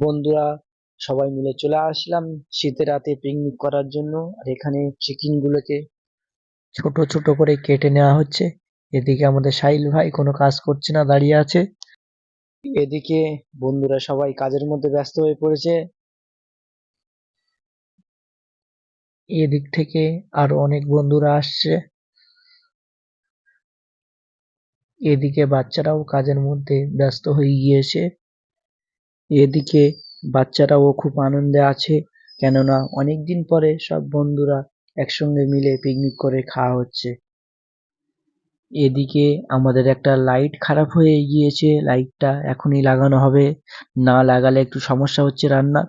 বন্ধুরা সবাই মিলে চলে আসলাম শীতের রাতে পিকনিক করার জন্য। আর এখানে চিকেন গুলোকে ছোট ছোট করে কেটে নেওয়া হচ্ছে। এদিকে আমাদের সাহিল ভাই কোনো কাজ করছে না, দাঁড়িয়ে আছে। এদিকে বন্ধুরা সবাই কাজের মধ্যে ব্যস্ত হয়ে পড়েছে। এদিক থেকে আরও অনেক বন্ধুরা আসছে। এদিকে বাচ্চারাও কাজের মধ্যে ব্যস্ত হয়ে গিয়েছে। এদিকে বাচ্চারাও খুব আনন্দে আছে, কেননা অনেকদিন পরে সব বন্ধুরা একসঙ্গে মিলে পিকনিক করে খাওয়া হচ্ছে। এদিকে আমাদের একটা লাইট খারাপ হয়ে গিয়েছে লাইটটা এখনই লাগানো হবে, না লাগালে একটু সমস্যা হচ্ছে রান্নার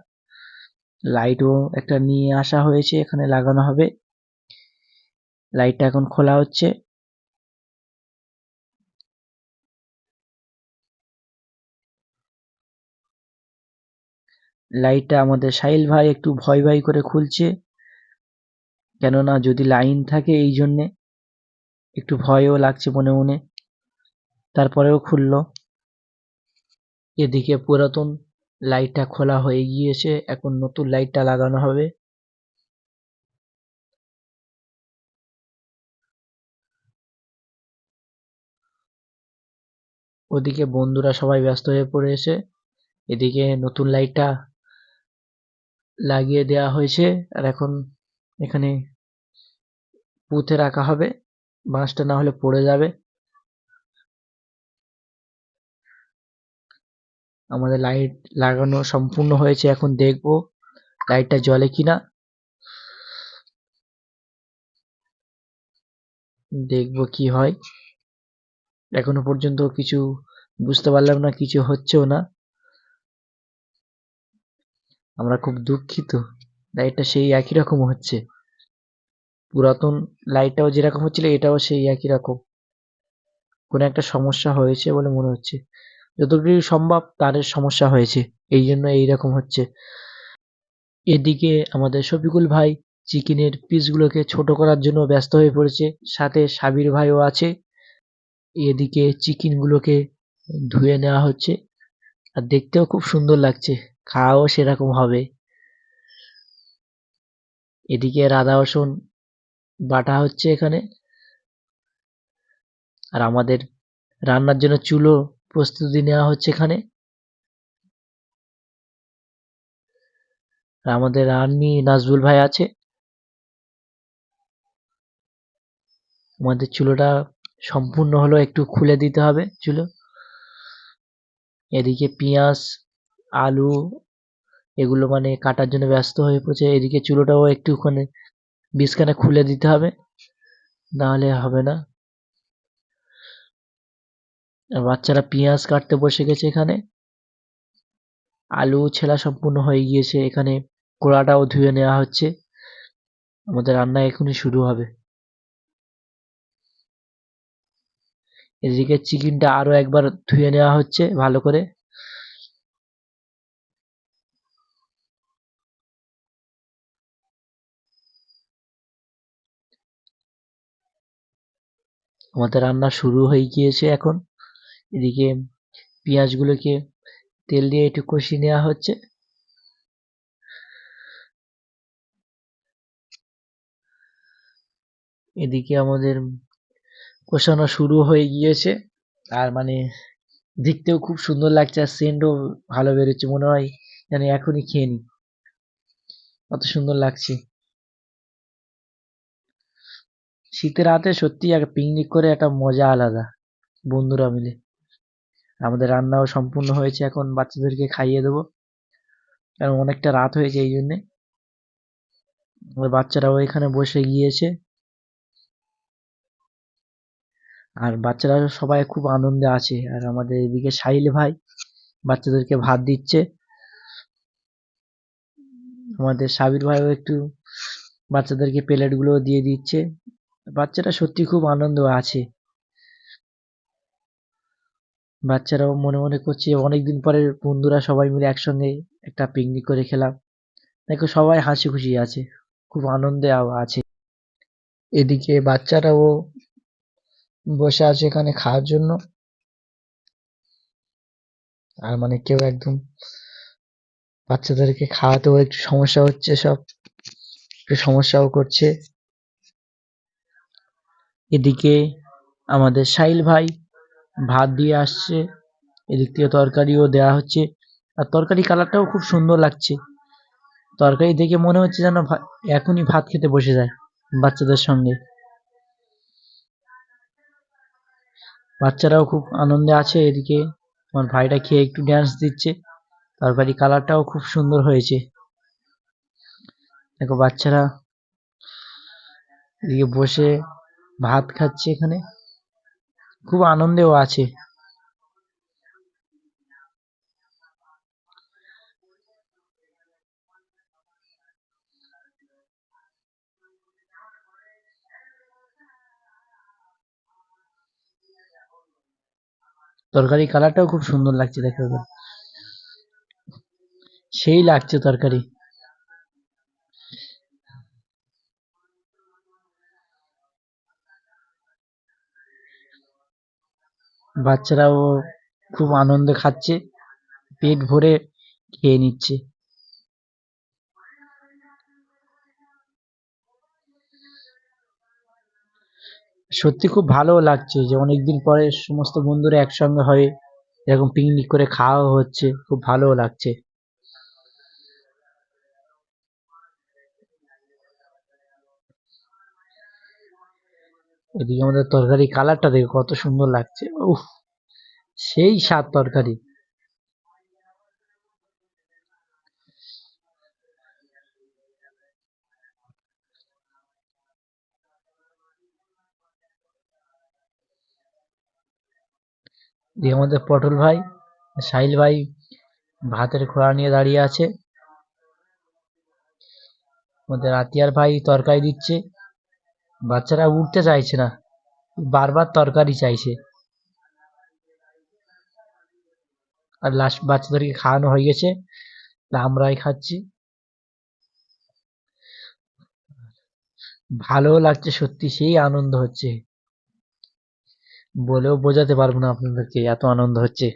লাইটও একটা নিয়ে আসা হয়েছে, এখানে লাগানো হবে। লাইটটা এখন খোলা হচ্ছে। লাইটটা আমাদের সাহিল ভাই একটু ভয় ভয় করে খুলছে। কেননা যদি লাইন থাকে এই জন্যে একটু ভয়ও লাগছে মনে মনে। তারপরেও খুললো। এদিকে পুরাতন লাইটটা খোলা হয়ে গিয়েছে। এখন নতুন লাইটটা লাগানো হবে। ওদিকে বন্ধুরা সবাই ব্যস্ত হয়ে পড়েছে। এদিকে নতুন লাইটটা লাগিয়ে দেওয়া হয়েছে। আর এখন এখানে পুঁতে রাখা হবে। বাঁশটা না হলে পড়ে যাবে। আমাদের লাইট লাগানো সম্পূর্ণ হয়েছে। এখন দেখব লাইটটা জ্বলে কিনা। দেখব কি হয়। এখনও পর্যন্ত কিছু বুঝতে পারলাম না, কিছু হচ্ছেও না। আমরা খুব দুঃখিত। লাইটটা সেই একই রকম হচ্ছে। পুরাতন লাইটটাও যেরকম হচ্ছিল, এটাও সেই একই রকম। কোনো একটা সমস্যা হয়েছে বলে মনে হচ্ছে। যতটুকু সম্ভব তারের সমস্যা হয়েছে। এই জন্য এইরকম হচ্ছে। এদিকে আমাদের শফিকুল ভাই চিকেনের পিসগুলোকে ছোট করার জন্য ব্যস্ত হয়ে পড়েছে। সাথে সাবির ভাইও আছে। এদিকে চিকেনগুলোকে ধুয়ে নেওয়া হচ্ছে। আর দেখতেও খুব সুন্দর লাগছে। খাওয়াও সেরকম হবে। এদিকে আদা রসুন বাটা হচ্ছে এখানে। আর আমাদের রান্নার জন্য চুলো প্রস্তুতি নেওয়া হচ্ছে এখানে। আমাদের রান্নি নাজবুল ভাই আছে। আমাদের চুলোটা সম্পূর্ণ হলো একটু খুলে দিতে হবে চুলো। এদিকে পেঁয়াজ আলু এগুলো মানে কাটার জন্য ব্যস্ত হয়ে পড়েছে। এদিকে চুলোটাও একটুখানি বিষখানে খুলে দিতে হবে, নাহলে হবে না। বাচ্চারা পেঁয়াজ কাটতে বসে গেছে এখানে। আলু ছেলা সম্পূর্ণ হয়ে গিয়েছে, এখানে কোড়াটাও ধুয়ে নেওয়া হচ্ছে। আমাদের রান্না এখনই শুরু হবে। এদিকে চিকেনটা আরও একবার ধুয়ে নেওয়া হচ্ছে ভালো করে। আমাদের রান্না শুরু হয়ে গিয়েছে এখন। এদিকে পেঁয়াজগুলোকে তেল দিয়ে একটু কষিয়ে নেওয়া হচ্ছে। এদিকে আমাদের কষানো শুরু হয়ে গিয়েছে। আর মানে দেখতেও খুব সুন্দর লাগছে আর সেন্টও ভালো বেরোচ্ছে। মনে হয় যেন এখনই খেয়ে নি কত সুন্দর লাগছে। শীতের রাতে সত্যি এক পিকনিক করে একটা মজা আলাদা, বন্ধুরা মিলে। আমাদের রান্নাও সম্পূর্ণ হয়েছে এখন, বাচ্চাদেরকে খাইয়ে দেবো। কারণ অনেকটা রাত হয়েছে এই জন্যে। বাচ্চারাও এখানে বসে গিয়েছে। আর বাচ্চারা সবাই খুব আনন্দে আছে। আর আমাদের এদিকে সাহিল ভাই বাচ্চাদেরকে ভাত দিচ্ছে। আমাদের সাবির ভাইও একটু বাচ্চাদেরকে প্লেটগুলো দিয়ে দিচ্ছে। বাচ্চারা সত্যি খুব আনন্দ আছে। বাচ্চারাও মনে মনে করছে, অনেকদিন পরে বন্ধুরা সবাই মিলে একসঙ্গে একটা পিকনিক করে খেলাম। দেখো সবাই হাসি খুশি আছে, খুব আনন্দে আছে। এদিকে বাচ্চারাও বসে আছে এখানে খাওয়ার জন্য। আর মানে কেউ একদম বাচ্চাদেরকে খাওয়াতেও একটু সমস্যা হচ্ছে সব, একটু সমস্যাও করছে। এদিকে আমাদের সাহিল ভাই ভাত দিয়ে আসছে, এদিক থেকে তরকারিও দেওয়া হচ্ছে। আর তরকারি কালারটাও খুব সুন্দর লাগছে। তরকারি দেখে মনে হচ্ছে যেন এখনই ভাত খেতে বসে যায় বাচ্চাদের সঙ্গে। বাচ্চারাও খুব আনন্দে আছে এদিকে। আমার ভাইটা খেয়ে একটু ড্যান্স দিচ্ছে। তরকারি কালারটাও খুব সুন্দর হয়েছে। দেখো বাচ্চারা এদিকে বসে ভাত খাচ্ছে এখানে। খুব আনন্দেও আছে। তরকারি কালারটাও খুব সুন্দর লাগছে দেখো। সেই লাগছে তরকারি। বাচ্চারাও খুব আনন্দে খাচ্ছে, পেট ভরে খেয়ে নিচ্ছে। সত্যি খুব ভালো লাগছে যে অনেকদিন পরে সমস্ত বন্ধুরা একসঙ্গে হয়ে এরকম পিকনিক করে খাওয়াও হচ্ছে, খুব ভালো লাগছে। এদিকে আমাদের তরকারি কালারটা দেখো কত সুন্দর লাগছে। উফ, সেই স্বাদ তরকারি। এদিকে আমাদের পটল ভাই সাহিল ভাই ভাতের খোড়া নিয়ে দাঁড়িয়ে আছে। আমাদের আতিয়ার ভাই তরকারি দিচ্ছে। বাচ্চারা উঠতে চাইছে না। বারবার তরকারি চাইছে। আর লাস্ট বাচ্চাদেরকে খাওয়ানো হয়ে গেছে। আমরাই খাচ্ছি। ভালোও লাগছে সত্যি, সেই আনন্দ হচ্ছে। বলেও বোঝাতে পারব না আপনাদেরকে, এত আনন্দ হচ্ছে।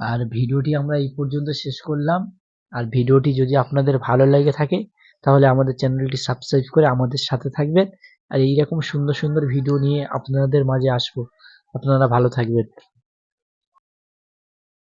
আর ভিডিওটি আমরা এই পর্যন্ত শেষ করলাম। আর ভিডিওটি যদি আপনাদের ভালো লেগে থাকে, তাহলে আমাদের চ্যানেলটি সাবস্ক্রাইব করে আমাদের সাথে থাকবেন। আর এইরকম সুন্দর সুন্দর ভিডিও নিয়ে আপনাদের মাঝে আসব। আপনারা ভালো থাকবেন।